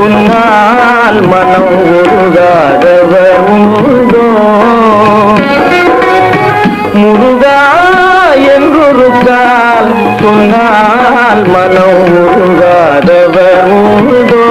என்றொருங்கால் மனம் உருகாதவர் உண்டோ முருகா என்றுருக்கால் சொன்னால் மனம் உருகாதவர் உண்டோ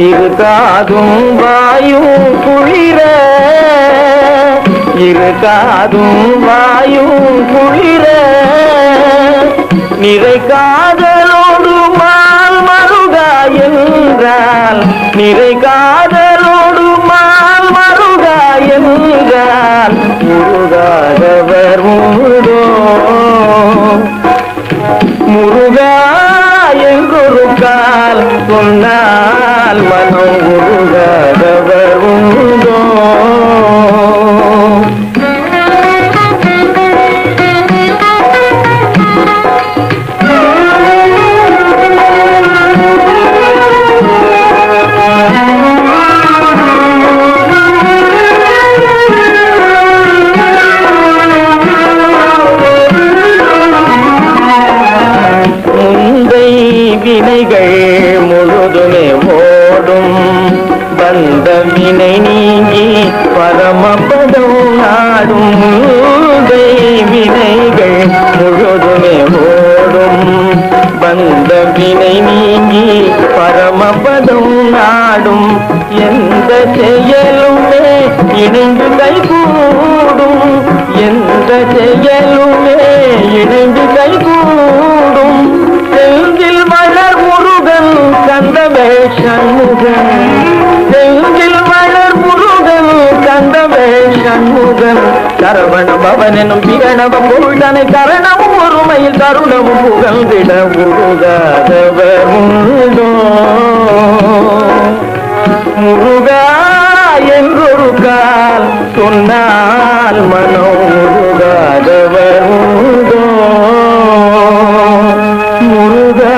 இருக்காதும் வாயும் இரு காதும் வாயும் குளிர. நிறை காதலோடு மால் மருகா என்றால் நிறை காதலோடு மால் மருகா என்றால் முருகாதவர் முருகோ முருகா என்றொரு கால் சொன்னால் மனம் முருகாத? முந்தை வினைகள் முழுதுமே ஓடும் வந்த வினை நீங்கி பரமபதம் நாடும். முந்தை வினைகள் முழுதுமே ஓடும் வந்த வினை நீங்கி பரமபதம் நாடும். எந்த செயலுமே இணைந்து கைகூடும். எந்த செயலுமே இணைந்து கைகூடும். சண்முகம் சண்முகன் மலர் முருகன் கந்தவே சண்முகம் சரவண பவன் பிரணவ பொருளனை கரணமும் ஒருமையில் தருணமும் புகழ்ந்திட முருகாதவர் முருகோ முருகா என்றொரு கால் சொன்னால் மனோ முருகாதவர் முருகோ முருகா